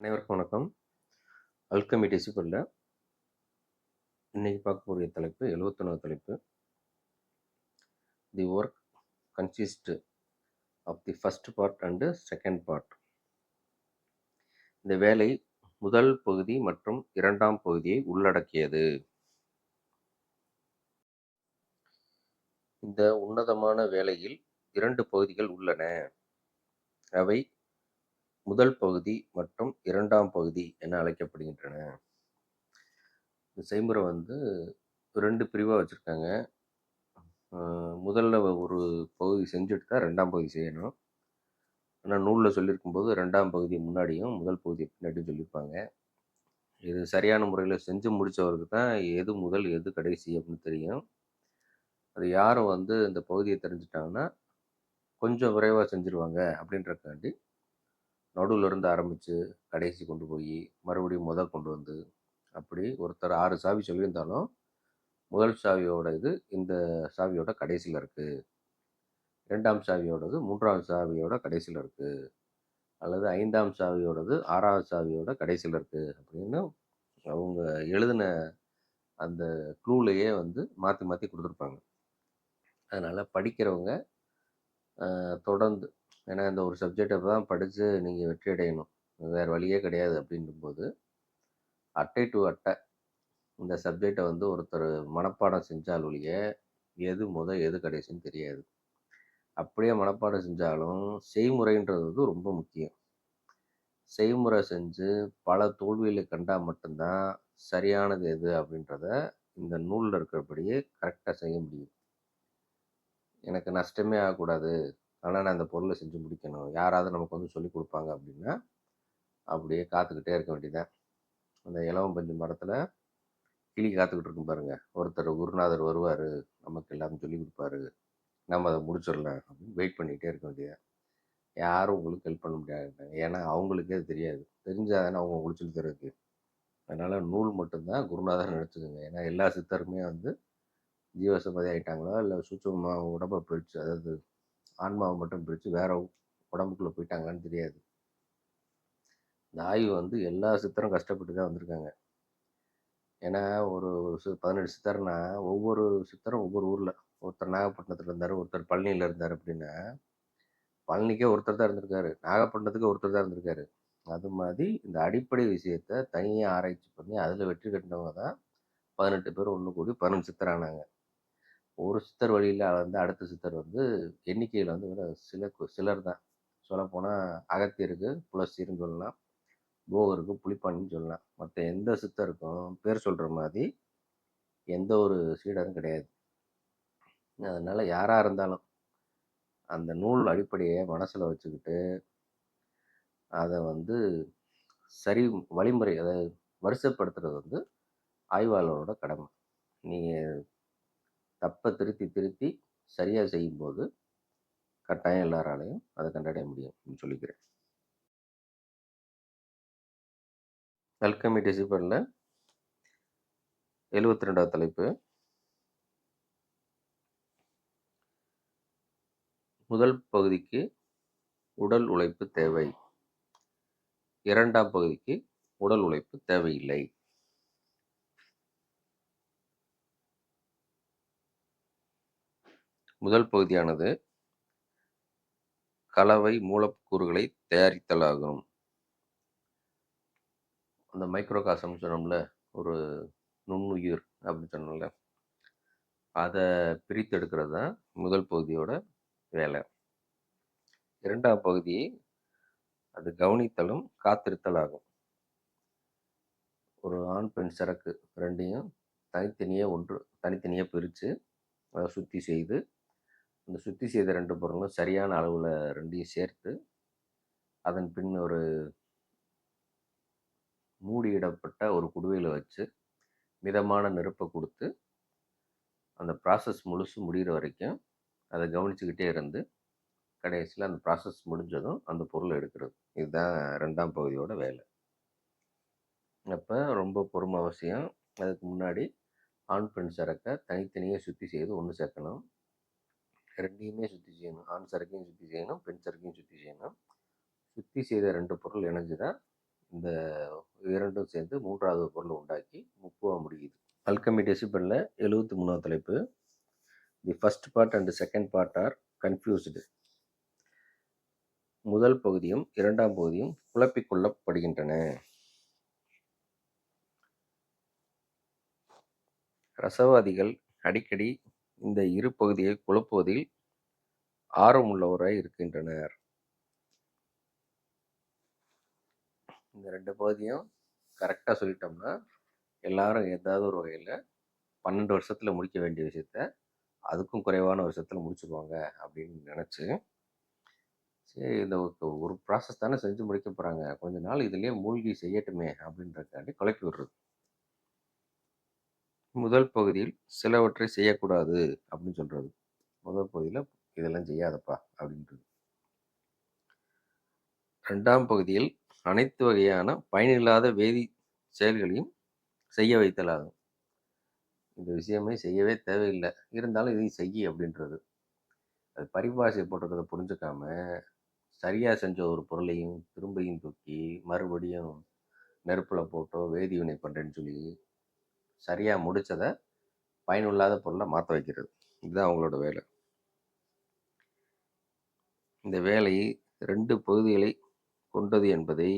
அனைவருக்கும் வணக்கம். அல்கமி டெசிபலில் இன்னைக்கு பார்க்கக்கூடிய தலைப்பு எழுபத்தொன்னாவது தலைப்பு. The work consist of the first part and second part இந்த வேலை முதல் பகுதி மற்றும் இரண்டாம் பகுதியை உள்ளடக்கியது. இந்த உன்னதமான வேலையில் இரண்டு பகுதிகள் உள்ளன. அவை முதல் பகுதி மற்றும் இரண்டாம் பகுதி என அழைக்கப்படுகின்றன. இந்த செய்முறை வந்து ரெண்டு பிரிவாக வச்சுருக்காங்க. முதல்ல ஒரு பகுதி செஞ்சுட்டு தான் ரெண்டாம் பகுதி செய்யணும். ஆனால் நூலில் சொல்லியிருக்கும்போது ரெண்டாம் பகுதி முன்னாடியும் முதல் பகுதி பின்னாடியும் சொல்லியிருப்பாங்க இது சரியான முறையில் செஞ்சு முடித்தவருக்கு தான் எது முதல் எது கடைசி அப்படின்னு தெரியும். அது யாரும் வந்து இந்த பகுதியை தெரிஞ்சிட்டாங்கன்னா கொஞ்சம் விரைவாக செஞ்சுருவாங்க அப்படின்றக்காண்டி நடுவில் இருந்து ஆரம்பித்து கடைசி கொண்டு போய் மறுபடியும் முதல் கொண்டு வந்து அப்படி ஒருத்தர் ஆறு சாவி சொல்லியிருந்தாலும் முதல் சாவியோட இது இந்த சாவியோட கடைசியில் இருக்குது ரெண்டாம் சாவியோடது மூன்றாம் சாவியோட கடைசியில் இருக்குது அல்லது ஐந்தாம் சாவியோடது ஆறாவது சாவியோட கடைசியில் இருக்குது அப்படின்னு அவங்க எழுதின அந்த க்ளூலையே வந்து மாற்றி மாற்றி கொடுத்துருப்பாங்க. அதனால் படிக்கிறவங்க தொடர்ந்து ஏன்னா இந்த ஒரு சப்ஜெக்டை தான் படித்து நீங்கள் வெற்றி அடையணும். வேறு வழியே கிடையாது அப்படின்னும்போது அட்டை டு அட்டை இந்த சப்ஜெக்டை வந்து ஒருத்தர் மனப்பாடம் செஞ்சால் ஒழிய எது முத எது கடைசின்னு தெரியாது. அப்படியே மனப்பாடம் செஞ்சாலும் செய்முறைன்றது வந்து ரொம்ப முக்கியம். செய்முறை செஞ்சு பல தோல்விகளை கண்டால் மட்டும்தான் சரியானது எது அப்படின்றத இந்த நூலில் இருக்கிறபடியே கரெக்டாக செய்ய முடியும். எனக்கு நஷ்டமே ஆகக்கூடாது. ஆனால் நான் இந்த பொருளை செஞ்சு முடிக்கணும். யாராவது நமக்கு வந்து சொல்லி கொடுப்பாங்க அப்படின்னா அப்படியே காத்துக்கிட்டே இருக்க வேண்டியதான் அந்த இலவம் பஞ்சு மரத்தில் கிளி காத்துக்கிட்டு இருக்கும் பாருங்க. ஒருத்தர் குருநாதர் வருவார் நமக்கு எல்லாமே சொல்லி கொடுப்பாரு. நம்ம அதை முடிச்சிடலாம் அப்படின்னு வெயிட் பண்ணிகிட்டே இருக்க வேண்டியதான் யாரும் உங்களுக்கு ஹெல்ப் பண்ண முடியாது ஏன்னா அவங்களுக்கே அது தெரியாது. தெரிஞ்சால் தானே அவங்க உங்களுக்கு சொல்லி அதனால் நூல் மட்டும்தான் குருநாதர் நினச்சிக்கோங்க. ஏன்னா எல்லா சித்தருமே வந்து ஜீவசமதி ஆகிட்டாங்களோ இல்லை சுச்சமாக உடம்பை போயிடுச்சு. அதாவது ஆன்மாவை மட்டும் பிரித்து வேற உடம்புக்குள்ளே போயிட்டாங்களான்னு தெரியாது. இந்த ஆய்வு வந்து எல்லா சித்தரும் கஷ்டப்பட்டு தான் வந்திருக்காங்க. ஏன்னா ஒரு சி பதினெட்டு சித்தர்னா ஒவ்வொரு சித்தரும் ஒவ்வொரு ஊரில் ஒருத்தர் நாகப்பட்டினத்தில் இருந்தார் ஒருத்தர் பழனியில் இருந்தார் அப்படின்னா பழனிக்கே ஒருத்தர் தான் இருந்திருக்காரு. நாகப்பட்டினத்துக்கு ஒருத்தர் தான் இருந்திருக்காரு. அது மாதிரி இந்த அடிப்படை விஷயத்த தனியாக ஆராய்ச்சி பண்ணி அதில் வெற்றி கட்டினவங்க தான் பதினெட்டு பேர் ஒன்று கூடி பதினெட்டு சித்தர் ஆனாங்க. ஒரு சித்தர் வழியில் வந்து அடுத்த சித்தர் வந்து எண்ணிக்கையில் வந்து சில சிலர் தான். சொல்லப்போனால் அகத்தியருக்கு புலசீர்னு சொல்லலாம் போகருக்கு புலிப்பாண்டின்னு சொல்லலாம். மற்ற எந்த சித்தருக்கும் பேர் சொல்கிற மாதிரி எந்த ஒரு சீடரும் கிடையாது. அதனால் யாராக இருந்தாலும் அந்த நூல் அடிப்படையை மனசில் வச்சுக்கிட்டு அதை வந்து சரி வழிமுறை அதாவது வரிசைப்படுத்துறது வந்து ஆய்வாளரோட கடமை. நீங்கள் தப்பை திருத்தி திருத்தி சரியாக செய்யும்போது கட்டாயம் எல்லாராலையும் அதை கண்டடைய முடியும் அப்படின்னு சொல்லிக்கிறேன். அல்கமி டெசிபனில் எழுபத்தி ரெண்டாவது தலைப்பு. முதல் பகுதிக்கு உடல் உழைப்பு தேவை. இரண்டாம் பகுதிக்கு உடல் உழைப்பு தேவையில்லை. முதல் பகுதியானது கலவை மூலக்கூறுகளை தயாரித்தலாகும். அந்த மைக்ரோகாசம் சொன்னோம்ல ஒரு நுண்ணுயிர் அப்படின்னு சொன்னோம்ல அதை பிரித்தெடுக்கிறது தான் முதல் பகுதியோட வேலை. இரண்டாம் பகுதி அது கவனித்தலும் காத்திருத்தல் ஆகும் ஒரு ஆண் பெண் சரக்கு ரெண்டையும் தனித்தனியாக ஒன்று தனித்தனியாக பிரித்து அதை சுற்றி செய்து அந்த சுத்தி செய்த ரெண்டு பொருளும் சரியான அளவில் ரெண்டையும் சேர்த்து அதன் பின் ஒரு மூடியிடப்பட்ட ஒரு குடுவையில் வச்சு மிதமான நெருப்பை கொடுத்து அந்த ப்ராசஸ் முழுசு முடிகிற வரைக்கும் அதை கவனிச்சுக்கிட்டே இருந்து கடைசியில் அந்த ப்ராசஸ் முடிஞ்சதும் அந்த பொருளை எடுக்கிறது. இதுதான் ரெண்டாம் பகுதியோட வேலை. அப்போ ரொம்ப பொறுமை அவசியம். அதுக்கு முன்னாடி ஆண் பெண் சரக்கை தனித்தனியாக சுற்றி செய்து ஒன்று சேர்க்கணும். ரெண்டையுமே சுற்றி செய்யணும். ஆண் சரக்கையும் சுற்றி செய்யணும் பெண் சரக்கையும் சுற்றி செய்யணும். சுற்றி செய்த ரெண்டு பொருள் இணைஞ்சு தான் இந்த இரண்டும் சேர்ந்து மூன்றாவது பொருளை உண்டாக்கி முப்போக முடியுது. அல்கமி டெசிபலில் எழுபத்தி மூணாவது தலைப்பு. The first part and second part are confused முதல் பகுதியும் இரண்டாம் பகுதியும் குழப்பிக்கொள்ளப்படுகின்றன. ரசவாதிகள் அடிக்கடி இந்த இரு பகுதியை குழப்புவதில் ஆர்வமுள்ளவராய் இருக்கின்றனர். இந்த ரெண்டு பகுதியும் கரெக்டாக சொல்லிட்டோம்னா எல்லாரும் ஏதாவது ஒரு வகையில் பன்னெண்டு வருஷத்தில் முடிக்க வேண்டிய விஷயத்த அதுக்கும் குறைவான வருஷத்தில் முடிச்சுக்குவாங்க அப்படின்னு நினச்சி சரி இந்த ஒரு- ப்ராசஸ் தானே செஞ்சு முடிக்க போகிறாங்க கொஞ்ச நாள் இதுலேயே மூழ்கி செய்யட்டுமே அப்படின்றதுக்காண்டி குழப்பி விடுறது. முதல் பகுதியில் சிலவற்றை செய்யக்கூடாது அப்படின்னு சொல்கிறது முதல் பகுதியில் இதெல்லாம் செய்யாதப்பா அப்படின்றது. ரெண்டாம் பகுதியில் அனைத்து வகையான பயனில்லாத வேதி செயல்களையும் செய்ய வைத்தலாகும். இந்த விஷயமே செய்யவே தேவையில்லை. இருந்தாலும் இதையும் செய்ய அப்படின்றது. அது பரிபாஷை போட்டிருக்கிறத புரிஞ்சுக்காம சரியாக செஞ்ச ஒரு பொருளையும் திரும்பியும் தூக்கி மறுபடியும் நெருப்பில் போட்டோ வேதி வினை பண்ணுறேன்னு சொல்லி சரியாக முடிச்சதை பயனுள்ளாத பொருளை மாற்ற வைக்கிறது. இதுதான் அவங்களோட வேலை. இந்த வேலை ரெண்டு பகுதிகளை கொண்டது என்பதை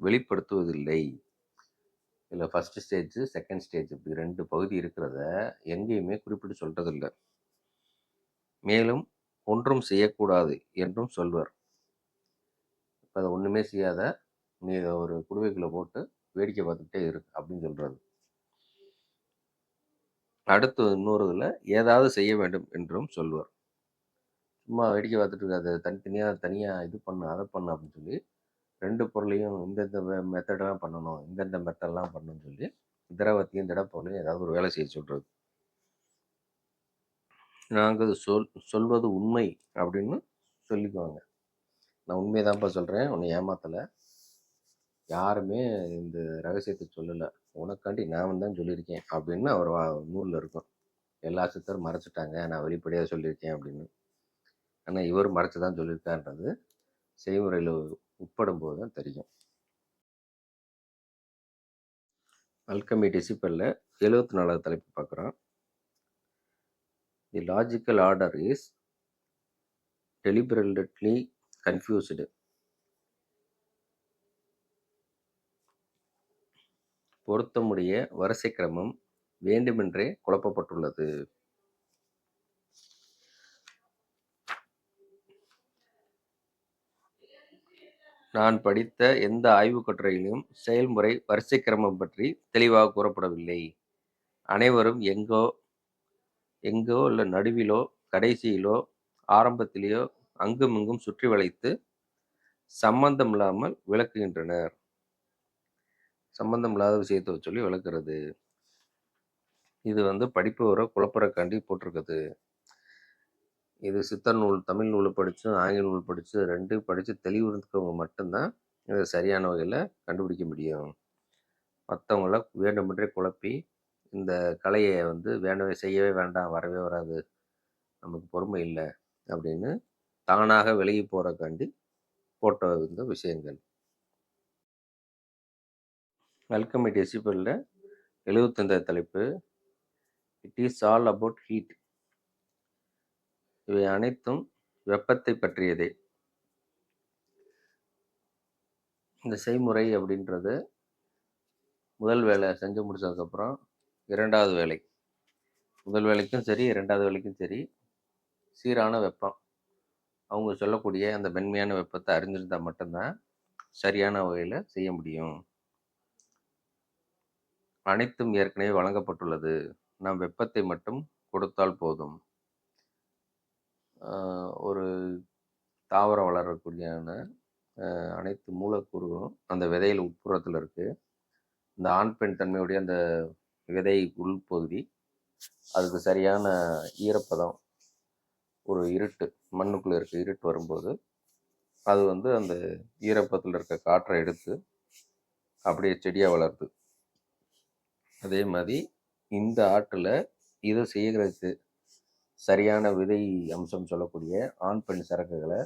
வெளிப்படுத்துவதில்லை. இதில் ஃபர்ஸ்ட் ஸ்டேஜ் செகண்ட் ஸ்டேஜ் இப்படி ரெண்டு பகுதி இருக்கிறத எங்கேயுமே குறிப்பிட்டு சொல்கிறதில்லை மேலும் ஒன்றும் செய்யக்கூடாது என்றும் சொல்வர். இப்போ அதை ஒன்றுமே செய்யாத நீ ஒரு குடுவைக்குள்ளே போட்டு வேடிக்கை பார்த்துக்கிட்டே இரு அப்படின்னு சொல்கிறது அடுத்து இன்னொரு இதில் ஏதாவது செய்ய வேண்டும் என்றும் சொல்வார். சும்மா வேடிக்கை பார்த்துட்டு இருக்காது தனித்தனியாக தனியாக இது பண்ணு அதை பண்ணு அப்படின்னு சொல்லி ரெண்டு பொருளையும் இந்தந்த மெத்தடெல்லாம் பண்ணணும் இந்தந்த மெத்தடெல்லாம் பண்ணணும்னு சொல்லி திரவத்தையும் திடப்பொருளையும் ஏதாவது ஒரு வேலை செய்ய சொல்கிறது நாங்கள் சொல் சொல்வது உண்மை அப்படின்னு சொல்லிக்குவாங்க. நான் உண்மைதான்ப்பா சொல்கிறேன் உன்னை ஏமாத்தலை. யாருமே இந்த ரகசியத்தை சொல்லலை. உனக்காண்டி நான் தான் சொல்லியிருக்கேன் அப்படின்னு அவர் நூலில் இருக்கும். எல்லா சித்தரும் மறைச்சிட்டாங்க. நான் வெளிப்படையாக சொல்லியிருக்கேன் அப்படின்னு. ஆனால் இவர் மறைச்சு தான் சொல்லியிருக்கான்றது செய்முறையில் உட்படும் போது தான் தெரியும். அல்கமி டிசிப்பலில் எழுபத்தி நாலாவது தலைப்பு பார்க்குறோம். The logical order is deliberately confused பொருத்தமுடைய வரிசை கிரமம் வேண்டுமென்றே குழப்பப்பட்டுள்ளது. நான் படித்த எந்த ஆய்வுக் கட்டுரையிலும் செயல்முறை வரிசை கிரமம் பற்றி தெளிவாக கூறப்படவில்லை. அனைவரும் எங்கோ எங்கோ இல்லை நடுவிலோ கடைசியிலோ ஆரம்பத்திலேயோ அங்குமிங்கும் சுற்றி வளைத்து சம்பந்தம் இல்லாமல் விளக்குகின்றனர். சம்பந்தம் இல்லாத விஷயத்தை சொல்லி விளக்குறது இது வந்து படிப்பு வர குழப்பறக்காண்டி போட்டிருக்குது இது சித்தர் நூல் தமிழ் நூல் படித்து ஆங்கில நூல் படித்து ரெண்டு படித்து தெளிவு இருக்கிறவங்க மட்டும்தான் இதை சரியான வகையில் கண்டுபிடிக்க முடியும். மற்றவங்கள வேண்டுமென்றே குழப்பி இந்த கலையை வந்து வேண்டவே செய்யவே வேண்டாம் வரவே வராது. நமக்கு பொறுமை இல்லை அப்படின்னு தானாக விலகி போகிறக்காண்டி போட்ட இந்த விஷயங்கள். வெல்கம் இட் எசிபிளில் எழுபத்தஞ்சாவது தலைப்பு. It is all about heat இவை அனைத்தும் வெப்பத்தை பற்றியதே. இந்த செய்முறை அப்படின்றது முதல் வேலை செஞ்சு முடிச்சதுக்கப்புறம் இரண்டாவது வேலை. முதல் வேலைக்கும் சரி இரண்டாவது வேலைக்கும் சரி சீரான வெப்பம். அவங்க சொல்லக்கூடிய அந்த மென்மையான வெப்பத்தை அறிஞ்சிருந்தால் மட்டும்தான் சரியான வகையில் செய்ய முடியும். அனைத்தும் ஏற்கனவே வழங்கப்பட்டுள்ளது. நாம் வெப்பத்தை மட்டும் கொடுத்தால் போதும். ஒரு தாவரம் வளரக்கூடியான அனைத்து மூலக்கூறுகளும் அந்த விதையில் உட்புறத்தில் இருக்குது இந்த ஆண் பெண் தன்மையுடைய அந்த விதை உள்பகுதி அதுக்கு சரியான ஈரப்பதம் ஒரு இருட்டு மண்ணுக்குள்ளே இருக்க இருட்டு வரும்போது அது வந்து அந்த ஈரப்பத்தில் இருக்க காற்றை எடுத்து அப்படியே செடியாக வளருது. அதே மாதிரி இந்த ஆற்றில் இதை செய்கிறதுக்கு சரியான விதை அம்சம் சொல்லக்கூடிய ஆண் பெண் சரக்குகளை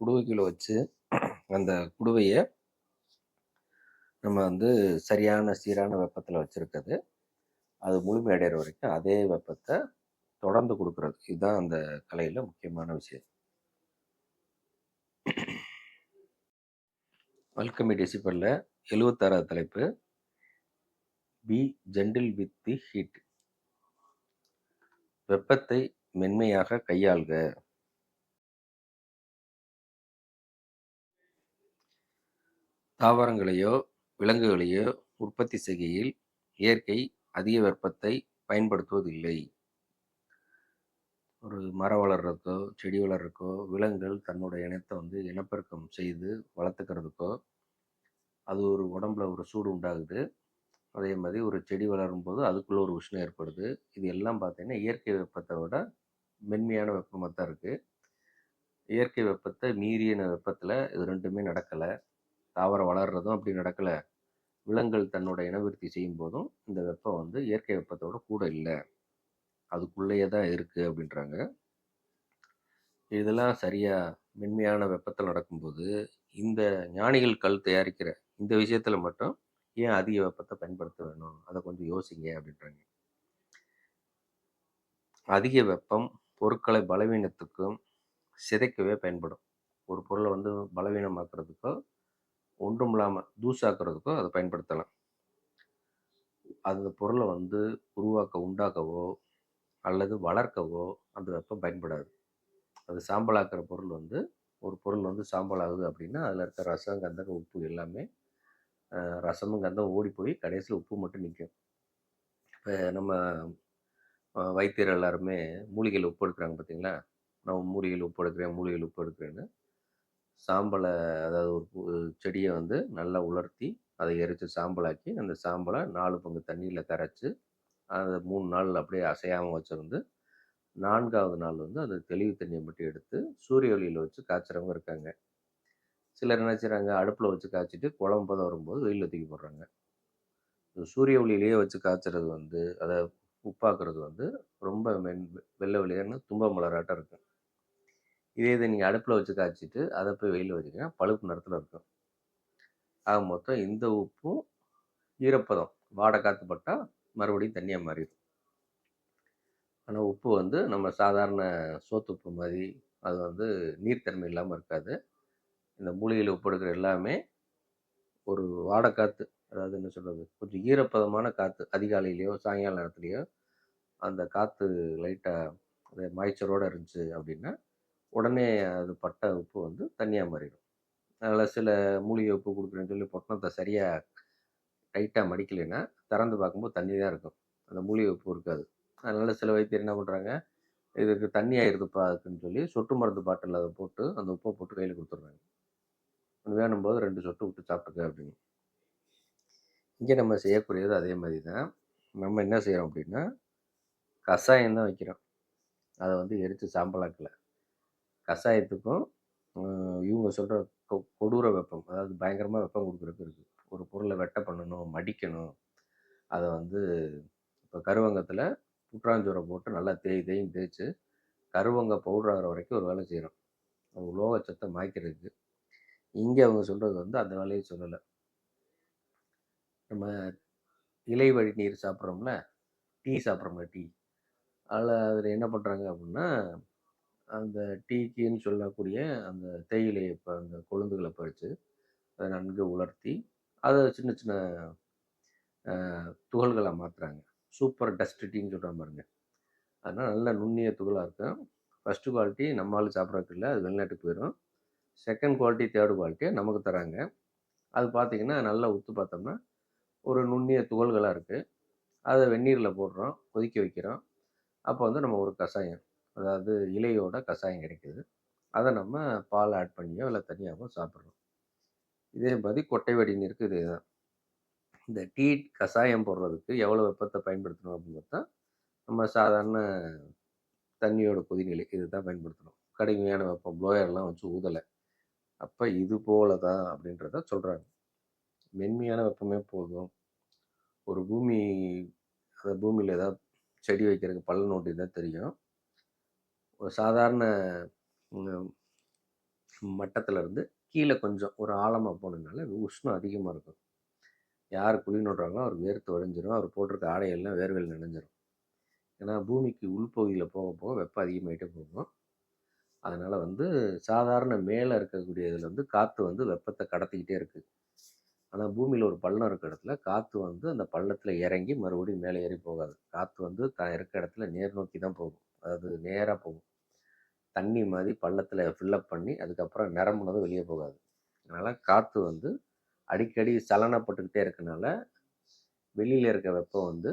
குடுவைக்குள்ளே வச்சு அந்த குடுவையை நம்ம வந்து சரியான சீரான வெப்பத்தில் வச்சுருக்கிறது. அது முழுமையடைகிற வரைக்கும் அதே வெப்பத்தை தொடர்ந்து கொடுக்குறது. இதுதான் அந்த கலையில் முக்கியமான விஷயம். அல்கமி டெசிபலில் எழுவத்தாறாவது தலைப்பு be gentle with the heat. வெப்பத்தை மென்மையாக கையாள்க. தாவரங்களையோ விலங்குகளையோ உற்பத்தி செய்கையில் இயற்கை அதிக வெப்பத்தை பயன்படுத்துவதில்லை. ஒரு மரம் வளர்கிறதுக்கோ செடி வளர்றதுக்கோ விலங்குகள் தன்னோட இனத்தை வந்து இனப்பெருக்கம் செய்து வளர்த்துக்கிறதுக்கோ அது ஒரு உடம்புல ஒரு சூடு உண்டாகுது. அதே மாதிரி ஒரு செடி வளரும் போது அதுக்குள்ளே ஒரு உஷ்ணம் ஏற்படுது. இது எல்லாம் பார்த்திங்கன்னா இயற்கை வெப்பத்தை விட மென்மையான வெப்பமாக தான் இருக்குது இயற்கை வெப்பத்தை மீறிய வெப்பத்தில் இது ரெண்டுமே நடக்கலை. தாவரம் வளர்கிறதும் அப்படி நடக்கலை. விலங்குகள் தன்னோட இனவிருத்தி செய்யும் போதும் இந்த வெப்பம் வந்து இயற்கை வெப்பத்தோட கூட இல்லை. அதுக்குள்ளேயே தான் இருக்குது அப்படின்றாங்க. இதெல்லாம் சரியாக மென்மையான வெப்பத்தில் நடக்கும்போது இந்த ஞானிகள் கல் தயாரிக்கிற இந்த விஷயத்தில் மட்டும் ஏன் அதிக வெப்பத்தை பயன்படுத்த வேணும்? அதை கொஞ்சம் யோசிங்க அப்படின்றாங்க. அதிக வெப்பம் பொருட்களை பலவீனத்துக்கும் சிதைக்கவே பயன்படும். ஒரு பொருளை வந்து பலவீனமாக்குறதுக்கோ ஒன்றும் இல்லாமல் தூசாக்குறதுக்கோ அதை பயன்படுத்தலாம். அந்த பொருளை வந்து உருவாக்க உண்டாக்கவோ அல்லது வளர்க்கவோ அந்த வெப்பம் பயன்படாது. அது சாம்பலாக்குற பொருள் வந்து ஒரு பொருள் வந்து சாம்பல் ஆகுது அப்படின்னா அதில் இருக்க ரசம் கந்தகம் உப்பு எல்லாமே ரசமும் கந்தம் ஓடி போய் கடைசியில் உப்பு மட்டும் நிற்கும் இப்போ நம்ம வைத்தியர் எல்லாருமே மூலிகையில் உப்பு எடுக்கிறாங்க பார்த்தீங்களா நான் மூலிகையில் உப்பு எடுக்கிறேன் மூலிகையில் உப்பு எடுக்கிறேன்னு. சாம்பலை அதாவது ஒரு செடியை வந்து நல்லா உலர்த்தி அதை எரித்து சாம்பலாக்கி அந்த சாம்பலை நாலு பங்கு தண்ணியில் கரைச்சி அதை மூணு நாள் அப்படியே அசையாமல் வச்சுருந்து நான்காவது நாள் வந்து அந்த தெளிவு தண்ணியை மட்டும் எடுத்து சூரிய ஒளியில் வச்சு காய்ச்சறவங்க இருக்காங்க. சிலர் என்ன செய்கிறாங்க அடுப்பில் வச்சு காய்ச்சிட்டு குழம்பு பதம் வரும்போது வெயிலில் தூக்கி போடுறாங்க. சூரிய ஒளியிலேயே வச்சு காய்ச்சறது வந்து அதை உப்பாக்குறது வந்து ரொம்ப மென் வெள்ளை வெளியேன்னு தும்ப மலராட்டம் இருக்கும் இதே இதை நீங்கள் அடுப்பில் வச்சு காய்ச்சிட்டு அதை போய் வெயிலில் வச்சுக்கிங்கன்னா பழுப்பு நிறத்தில் இருக்கும். ஆக மொத்தம் இந்த உப்பும் ஈரப்பதம் வாடை காற்று பட்டால் மறுபடியும் தண்ணியாக மாறிடும். ஆனால் உப்பு வந்து நம்ம சாதாரண சோத்துப்பு மாதிரி அது வந்து நீர்த்தன்மை இல்லாமல் இருக்காது. இந்த மூலிகையில் உப்பு எடுக்கிற எல்லாமே ஒரு வாடை காற்று அதாவது என்ன சொல்கிறது கொஞ்சம் ஈரப்பதமான காற்று அதிகாலையிலையோ சாயங்கால நேரத்துலையோ அந்த காற்று லைட்டாக அது மாய்ச்சரோடு இருந்துச்சு அப்படின்னா உடனே அது பட்ட உப்பு வந்து தண்ணியாக மாறிடும். அதனால் சில மூலிகை உப்பு கொடுக்குறேன்னு சொல்லி பொட்டணத்தை சரியாக டைட்டாக மடிக்கலைன்னா திறந்து பார்க்கும்போது தண்ணி தான் இருக்கும். அந்த மூலிகை உப்பு இருக்காது. அதனால் சில வைத்தியர் என்ன பண்ணுறாங்க இதுக்கு தண்ணி ஆயிடுதுப்பா அதுக்குன்னு சொல்லி சொட்டு மருந்து பாட்டில் அதை போட்டு அந்த உப்பை போட்டு கையில் கொடுத்துட்றாங்க. வேணும்போது ரெண்டு சொட்டு விட்டு சாப்பிட்டுக்க அப்படின்னு. இங்கே நம்ம செய்யக்கூடியது அதே மாதிரி தான் நம்ம என்ன செய்கிறோம் அப்படின்னா கஷாயம் தான் வைக்கிறோம். அதை வந்து எரித்து சாம்பலாக்கில். கஷாயத்துக்கும் இவங்க சொல்கிற கொடூர வெப்பம் அதாவது பயங்கரமாக வெப்பம் கொடுக்குறதுக்கு இருக்குது ஒரு பொருளை வெட்ட பண்ணணும் மடிக்கணும். அதை வந்து இப்போ கருவங்கத்தில் குற்றாஞ்சூரை போட்டு நல்லா தேய் தேயும் தேய்ச்சி கருவங்க பவுடர் ஆகிற வரைக்கும் ஒரு வேலை செய்கிறோம் அது உலோகச்சத்தை மாய்க்கிறதுக்கு. இங்கே அவங்க சொல்கிறது வந்து அந்த வேலையை சொல்லலை. நம்ம இலை வழி நீர் சாப்பிட்றோம்ல டீ சாப்பிட்றோம்ல டீ. அதில் அதில் என்ன பண்ணுறாங்க அப்படின்னா அந்த டீக்குன்னு சொல்லக்கூடிய அந்த தேயிலை இப்போ அந்த கொழுந்துகளை பறித்து அதை நன்கு உலர்த்தி அதை சின்ன சின்ன துகள்களை மாற்றுறாங்க சூப்பர் டஸ்ட் டீன்னு சொல்கிற பாருங்க. அதனால் நல்ல நுண்ணிய துகளாக இருக்கும். ஃபஸ்ட்டு குவாலிட்டி நம்மளால் சாப்பிட்றதுக்கு இல்லை அது வெளிநாட்டுக்கு போயிடும் செகண்ட் குவாலிட்டி தேர்டு குவாலிட்டியை நமக்கு தராங்க. அது பார்த்திங்கன்னா நல்லா உத்து பார்த்தோம்னா ஒரு நுண்ணிய துகள்களாக இருக்குது அதை வெந்நீரில் போடுறோம் கொதிக்க வைக்கிறோம். அப்போ வந்து நம்ம ஒரு கஷாயம் அதாவது இலையோட கஷாயம் கிடைக்கிது. அதை நம்ம பால் ஆட் பண்ணியோ இல்லை தனியாகவோ சாப்பிட்றோம். இதே மாதிரி கொட்டை வெடி இருக்குது இதுதான். இந்த டீ கஷாயம் போடுறதுக்கு எவ்வளோ வெப்பத்தை பயன்படுத்தணும் அப்படின்னு பார்த்தா நம்ம சாதாரண தண்ணியோட கொதிநிலை இது தான் பயன்படுத்தணும். கடுமையான வெப்பம் ப்ளோயர்லாம் வச்சு ஊதலை. அப்போ இது போல தான் அப்படின்றத சொல்கிறாங்க மென்மையான வெப்பமே போதும். ஒரு பூமி அந்த பூமியில் ஏதாவது செடி வைக்கிறதுக்கு பள்ள நோட்டி தான் தெரியும். ஒரு சாதாரண மட்டத்தில் இருந்து கீழே கொஞ்சம் ஒரு ஆழமாக போனதுனால உஷ்ணம் அதிகமாக இருக்கும். யார் குழி நோடுறாங்களோ அவர் வேர்த்து உடஞ்சிரும் அவர் போட்டிருக்க ஆடையெல்லாம் வேர்வையில் நினைஞ்சிரும். ஏன்னா பூமிக்கு உள்பகுதியில் போக போக வெப்பம் அதிகமாகிட்டே போகும். அதனால் வந்து சாதாரண மேலே இருக்கக்கூடிய இதில் வந்து காற்று வந்து வெப்பத்தை கடத்திக்கிட்டே இருக்குது ஆனால் பூமியில் ஒரு பள்ளம் இருக்க இடத்துல காற்று வந்து அந்த பள்ளத்தில் இறங்கி மறுபடியும் மேலே ஏறி போகாது. காற்று வந்து தான் இருக்க இடத்துல நேர் நோக்கி தான் போகும். அதாவது நேராக போகும். தண்ணி மாதிரி பள்ளத்தில் ஃபில்லப் பண்ணி அதுக்கப்புறம் நிரம்புனதும் வெளியே போகாது. அதனால் காற்று வந்து அடிக்கடி சலனப்பட்டுக்கிட்டே இருக்கனால வெளியில் இருக்க வெப்பம் வந்து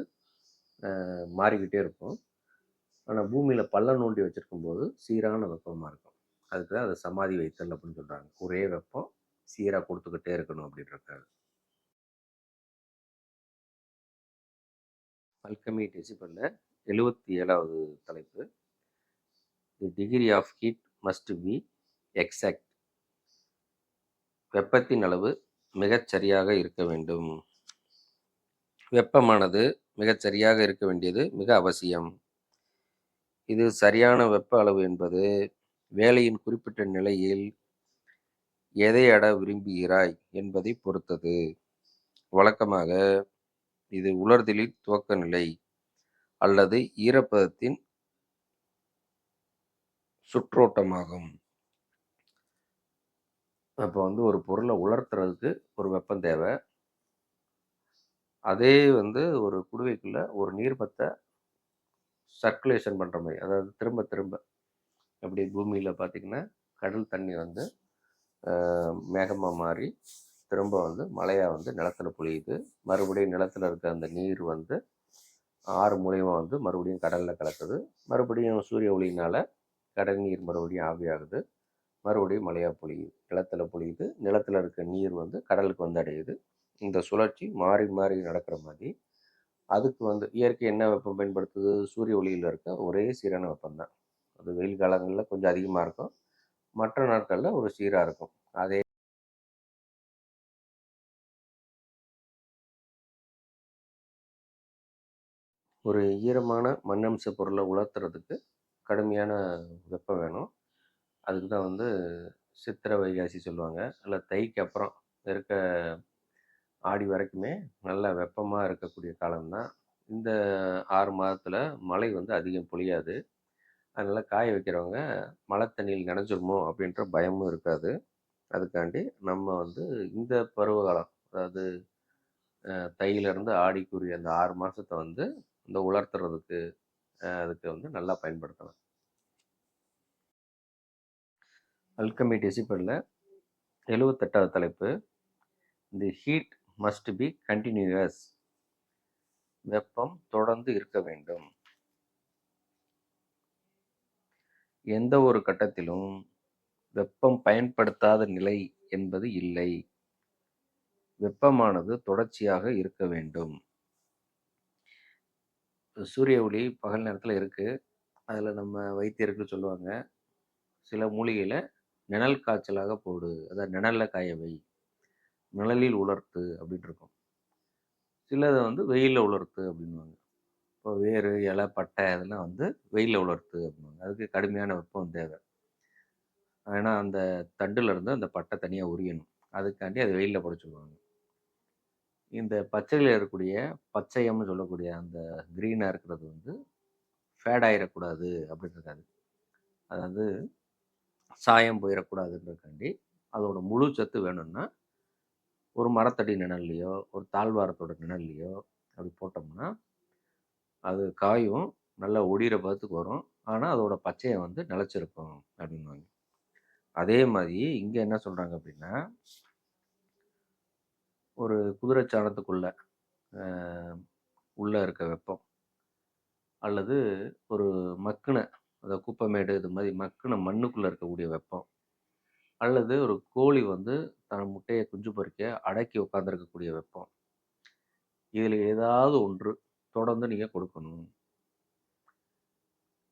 மாறிக்கிட்டே இருக்கும். ஆனால் பூமியில் பள்ளம் நோண்டி வச்சுருக்கும் போது சீரான வெப்பமாக இருக்கும். அதுக்கு தான் அதை சமாதி வைத்தல் அப்படின்னு சொல்கிறாங்க ஒரே வெப்பம் சீராக கொடுத்துக்கிட்டே இருக்கணும் அப்படின்றது அல்கமி டெசிபலில் எழுபத்தி ஏழாவது தலைப்பு. The degree of heat must be exact. வெப்பத்தின் அளவு மிகச்சரியாக இருக்க வேண்டும். வெப்பமானது மிகச்சரியாக இருக்க வேண்டியது மிக அவசியம். இது சரியான வெப்ப அளவு என்பது வேலையின் குறிப்பிட்ட நிலையில் எதை அட விரும்புகிறாய் என்பதை பொறுத்தது. வழக்கமாக இது உலர்தலில் துவக்க நிலை அல்லது ஈரப்பதத்தின் சுற்றோட்டமாகும். அப்போ வந்து ஒரு பொருளை உலர்த்துறதுக்கு ஒரு வெப்பம் தேவை. அதே வந்து ஒரு குடுவைக்குள்ள ஒரு நீர்மத்தை சர்க்குலேஷன் பண்ணுற மாதிரி. அதாவது திரும்ப திரும்ப அப்படி பூமியில் பார்த்திங்கன்னா கடல் தண்ணி வந்து மேகமாக மாறி திரும்ப வந்து மழையாக வந்து நிலத்தில் பொழியுது. மறுபடியும் நிலத்தில் இருக்க அந்த நீர் வந்து ஆறு மூலியமாக வந்து மறுபடியும் கடலில் கலக்குது. மறுபடியும் சூரிய ஒளியினால் கடல் நீர் மறுபடியும் ஆவியாகுது. மறுபடியும் மழையாக பொழியுது. நிலத்தில் பொழியுது. நிலத்தில் இருக்க நீர் வந்து கடலுக்கு வந்து அடையுது. இந்த சுழற்சி மாறி மாறி நடக்கிற மாதிரி அதுக்கு வந்து இயற்கை என்ன வெப்பம் பயன்படுத்துது? சூரிய ஒளியில் இருக்க ஒரே சீரான வெப்பம் தான் அது வெயில் காலங்களில் கொஞ்சம் அதிகமாக இருக்கும். மற்ற நாட்களில் ஒரு சீராக இருக்கும். அதே ஒரு ஈரமான மண்ணம்ச பொருளை உலர்த்துறதுக்கு கடுமையான வெப்பம் வேணும். அதுக்கு தான் வந்து சித்திரை வைகாசி சொல்லுவாங்க. இல்லை தைக்கு அப்புறம் இருக்க ஆடி வரைக்குமே நல்ல வெப்பமாக இருக்கக்கூடிய காலம்தான். இந்த ஆறு மாதத்தில் மழை வந்து அதிகம் பொழியாது. அதனால் காய வைக்கிறவங்க மழை தண்ணியில் நினைஞ்சிருமோ? அப்படின்ற பயமும் இருக்காது. அதுக்காண்டி நம்ம வந்து இந்த பருவகாலம் அதாவது தையிலேருந்து ஆடிக்குரிய அந்த ஆறு மாதத்தை வந்து இந்த உலர்த்துறதுக்கு அதுக்கு வந்து நல்லா பயன்படுத்தலாம். அல்கமி டெசிபலில் எழுவத்தெட்டாவது தலைப்பு the heat must be continuous வெப்பம் தொடர்ந்து இருக்க வேண்டும். எந்த ஒரு கட்டத்திலும் வெப்பம் பயன்படுத்தாத நிலை என்பது இல்லை. வெப்பமானது தொடர்ச்சியாக இருக்க வேண்டும். சூரிய ஒளி பகல் நேரத்தில் இருக்குது அதில் நம்ம வைத்தியர்கள் சொல்லுவாங்க சில மூலிகையில் நிழல் காய்ச்சலாக போடு அதாவது நிழலில் காய வை. நிழலில் உலர்த்து அப்படின்னு இருக்கும் சிலதை வந்து வெயிலில் உலர்த்து அப்படின்வாங்க இப்போ வேறு இலை பட்டை இதெல்லாம் வந்து வெயிலில் உலர்த்து அப்படின்வாங்க அதுக்கு கடுமையான வெப்பம் தேவை. ஏன்னா அந்த தண்டுலேருந்து அந்த பட்டை தனியாக உரியணும். அதுக்காண்டி அது வெயிலில் போட சொல்லுவாங்க. இந்த பச்சையில் இருக்கக்கூடிய பச்சையம்னு சொல்லக்கூடிய அந்த க்ரீனாக இருக்கிறது வந்து ஃபேட் ஆகிடக்கூடாது அப்படின்றக்காது அதாவது சாயம் போயிடக்கூடாதுன்றக்காண்டி அதோட முழு சத்து வேணும்னா ஒரு மரத்தடி நிழல்லையோ ஒரு தாழ்வாரத்தோட நிழல்லையோ அப்படி போட்டோம்னா அது காயும் நல்லா ஒடிகிற பதத்துக்கு வரும். ஆனால் அதோட பச்சையை வந்து நிலச்சிருக்கும் அப்படின்வாங்க அதே மாதிரி இங்கே என்ன சொல்கிறாங்க அப்படின்னா ஒரு குதிரை சாணத்துக்குள்ளே உள்ளே இருக்க வெப்பம் அல்லது ஒரு மக்குன அதாவது குப்பைமேடு இது மாதிரி மக்குன மண்ணுக்குள்ளே இருக்கக்கூடிய வெப்பம் அல்லது ஒரு கோழி வந்து தன் முட்டையை குஞ்சு பொறிக்க அடக்கி உட்காந்துருக்கக்கூடிய வெப்பம். இதில் ஏதாவது ஒன்று தொடர்ந்து நீங்கள் கொடுக்கணும்.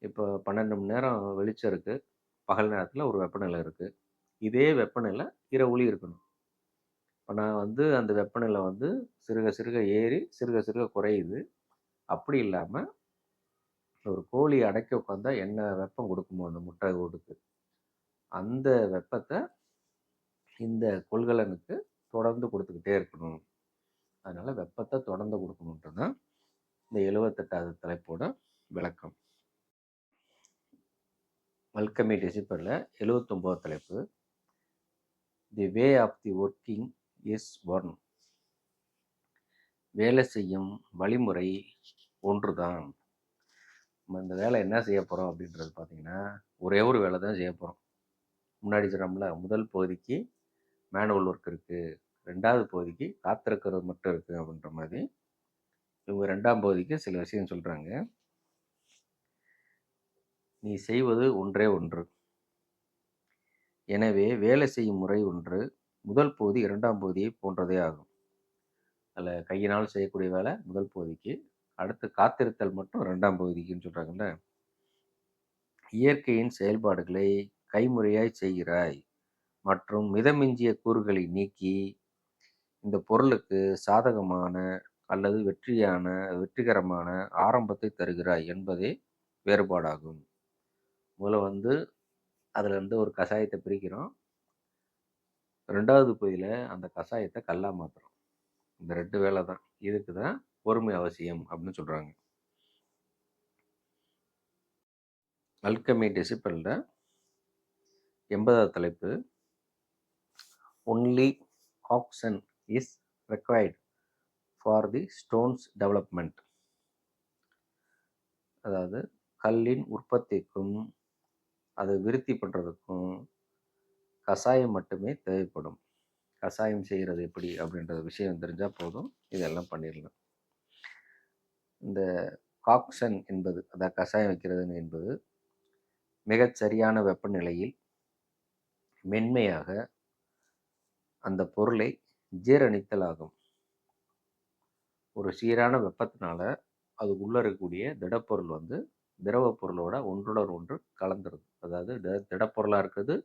இப்போ பன்னெண்டு மணி நேரம் வெளிச்சம் இருக்குது பகல் நேரத்தில் ஒரு வெப்பநிலை இருக்குது இதே வெப்பநிலை இரவுலையும் இருக்கணும். இப்போ நான் வந்து அந்த வெப்பநிலை வந்து சிறுக சிறுக ஏறி சிறுக சிறுக குறையுது. அப்படி இல்லாமல் ஒரு கோழி அடக்கி உட்காந்தா என்ன வெப்பம் கொடுக்குமோ அந்த முட்டை ஓடுக்கு? அந்த வெப்பத்தை இந்த கொள்கலனுக்கு தொடர்ந்து கொடுத்துக்கிட்டே இருக்கணும். அதனால் வெப்பத்தை தொடர்ந்து கொடுக்கணுன்றது தான் இந்த எழுபத்தெட்டாவது தலைப்போட விளக்கம். வல்கமி டிசிப்பரில் எழுபத்தொம்போது தலைப்பு. The way of the working is one. வேலை செய்யும் வழிமுறை ஒன்று தான் நம்ம இந்த வேலை என்ன செய்ய போகிறோம் அப்படின்றது பார்த்திங்கன்னா ஒரே ஒரு வேலை தான் செய்ய போகிறோம் முன்னாடி சொன்னோம்ல முதல் பகுதிக்கு மேனுவல் ஒர்க் இருக்குது ரெண்டாவது பகுதிக்கு காத்திருக்கிறது மட்டும் இருக்குது அப்படின்ற மாதிரி. இவங்க ரெண்டாம் பகுதிக்கு சில விஷயம் சொல்கிறாங்க நீ செய்வது ஒன்றே ஒன்று. எனவே வேலை செய்யும் முறை ஒன்று. முதல் பகுதி இரண்டாம் பகுதியை போன்றதே ஆகும். அதில் கையினால் செய்யக்கூடிய வேலை முதல் பகுதிக்கு. அடுத்து காத்திருத்தல் மட்டும் ரெண்டாம் பகுதிக்குன்னு சொல்கிறாங்கல்ல இயற்கையின் செயல்பாடுகளை கைமுறையாய் செய்கிறாய். மற்றும் மிதமிஞ்சிய கூறுகளை நீக்கி இந்த பொருளுக்கு சாதகமான அல்லது வெற்றியான வெற்றிகரமான ஆரம்பத்தை தருகிறாய் என்பதே வேறுபாடாகும். முதல்ல வந்து அதில் ஒரு கஷாயத்தை பிரிக்கிறோம். ரெண்டாவது பகுதியில் அந்த கஷாயத்தை கல்லா மாற்றுறோம் இந்த ரெண்டு வேலை தான். இதுக்கு தான் பொறுமை அவசியம் அப்படின்னு சொல்கிறாங்க அல்கமி டெசிபலில் எண்பதாவது தலைப்பு. Only action is required for the stones development அதாவது கல்லின் உற்பத்திக்கும் அதை விருத்தி பண்ணுறதுக்கும் கஷாயம் மட்டுமே தேவைப்படும். கஷாயம் செய்கிறது எப்படி அப்படின்ற விஷயம் தெரிஞ்சால் போதும். இதெல்லாம் பண்ணிடலாம். இந்த காக்சன் என்பது அதாவது கஷாயம் வைக்கிறது என்பது மிகச் சரியான வெப்பநிலையில் மென்மையாக அந்த பொருளை ஜீரணித்தல் ஆகும் ஒரு சீரான வெப்பத்தினால அது உள்ளே இருக்கக்கூடிய திடப்பொருள் வந்து திரவ பொருளோட ஒன்றுடன் ஒன்று கலந்துருது. அதாவது த திடப்பொருளாக இருக்கிறது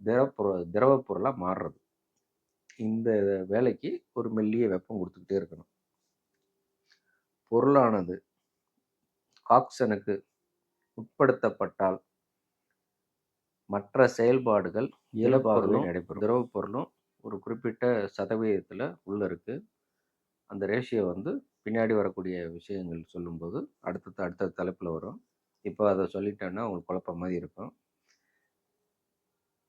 திரப்பொருள் திரவ பொருளாக மாறுறது. இந்த வேலைக்கு ஒரு மெல்லிய வெப்பம் கொடுத்துக்கிட்டே இருக்கணும். பொருளானது ஆக்சனுக்கு உட்படுத்தப்பட்டால் மற்ற செயல்பாடுகள் இயல்பாகவே நடைபெறும். திரவ பொருளும் ஒரு குறிப்பிட்ட சதவீதத்தில் உள்ள இருக்குது அந்த ரேஷியோ வந்து பின்னாடி வரக்கூடிய விஷயங்கள் சொல்லும்போது அடுத்த அடுத்த தலைப்பில் வரும். இப்போ அதை சொல்லிட்டேன்னா உங்களுக்கு குழப்ப மாதிரி இருக்கும்.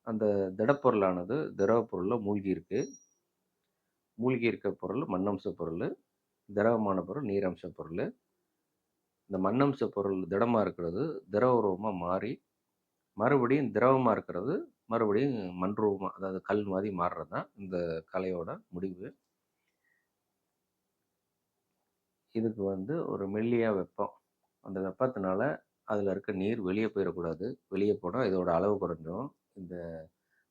அந்த திடப்பொருளானது திரவ பொருளில் மூழ்கி இருக்கு. மூழ்கி இருக்க பொருள் மண்ணம்ச பொருள் திரவமான பொருள் நீரம்ச பொருள். இந்த மண்ணம்ச பொருள் திடமாக இருக்கிறது திரவ ரூபமாக மாறி மறுபடியும் திரவமாக இருக்கிறது மறுபடியும் மண் ரூபமாக அதாவது கல் மாதிரி மாறுறது தான் இந்த கலையோட முடிவு. இதுக்கு வந்து ஒரு மெல்லியாக வெப்பம். அந்த வெப்பத்தினால அதில் இருக்க நீர் வெளியே போயிடக்கூடாது. வெளியே போனால் இதோட அளவு குறைஞ்சிரும். இந்த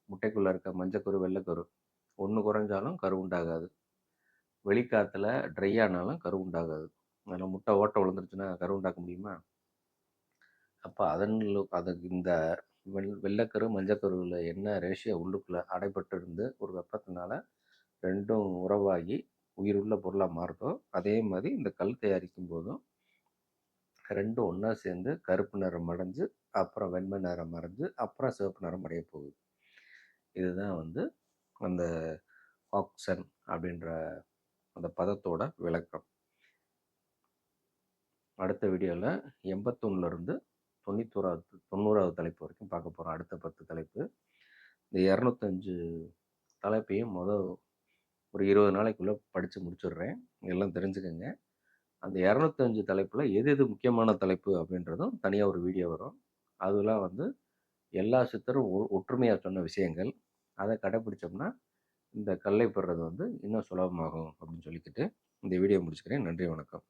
முட்டைக்குள்ளே இருக்க மஞ்சக்கரு வெள்ளைக்கரு ஒன்று குறைஞ்சாலும் கரு உண்டாகாது. வெளிக்காற்றுல ட்ரை ஆனாலும் கரு உண்டாகாது. அதில் முட்டை ஓட்டை விழுந்துருச்சுன்னா கரு உண்டாக்க முடியுமா? அப்போ அதன் அதுக்கு இந்த வெள் வெள்ளைக்கரு மஞ்சக்கருவில் என்ன ரேஷியோ உள்ளுக்குள்ளே அடைபட்டு இருந்து ஒரு வெப்பத்தினால ரெண்டும் உறவாகி உயிருள்ள பொருளாக மாறுதோ அதே மாதிரி இந்த கல் தயாரிக்கும் போதும் ரெண்டும் ஒன்றா சேர்ந்து கருப்பு நிறம் அடைஞ்சு அப்புறம் வெண்மை நிறம் அடைஞ்சு அப்புறம் சிவப்பு நிறம் அடைய போகுது. இதுதான் வந்து அந்த ஆக்சன் அப்படின்ற அந்த பதத்தோட விளக்கம். அடுத்த வீடியோவில் எண்பத்தொன்னுலேருந்து தொண்ணூத்தோராவது தொண்ணூறாவது தலைப்பு வரைக்கும் பார்க்க போகிறோம் அடுத்த பத்து தலைப்பு. இந்த இரநூத்தஞ்சு தலைப்பையும் மொதல் ஒரு இருபது நாளைக்குள்ளே படித்து முடிச்சிடுறேன். எல்லாம் தெரிஞ்சுக்கோங்க. அந்த இரநூத்தஞ்சு தலைப்பில் எது எது முக்கியமான தலைப்பு அப்படின்றதும் தனியாக ஒரு வீடியோ வரும். அதெல்லாம் வந்து எல்லா சித்தரும் ஒற்றுமையாக சொன்ன விஷயங்கள். அதை கடைப்பிடிச்சோம்னா இந்த கல்லை பெறுறது வந்து இன்னும் சுலபமாகும் அப்படின்னு சொல்லிக்கிட்டு இந்த வீடியோ முடிச்சுக்கிறேன். நன்றி வணக்கம்.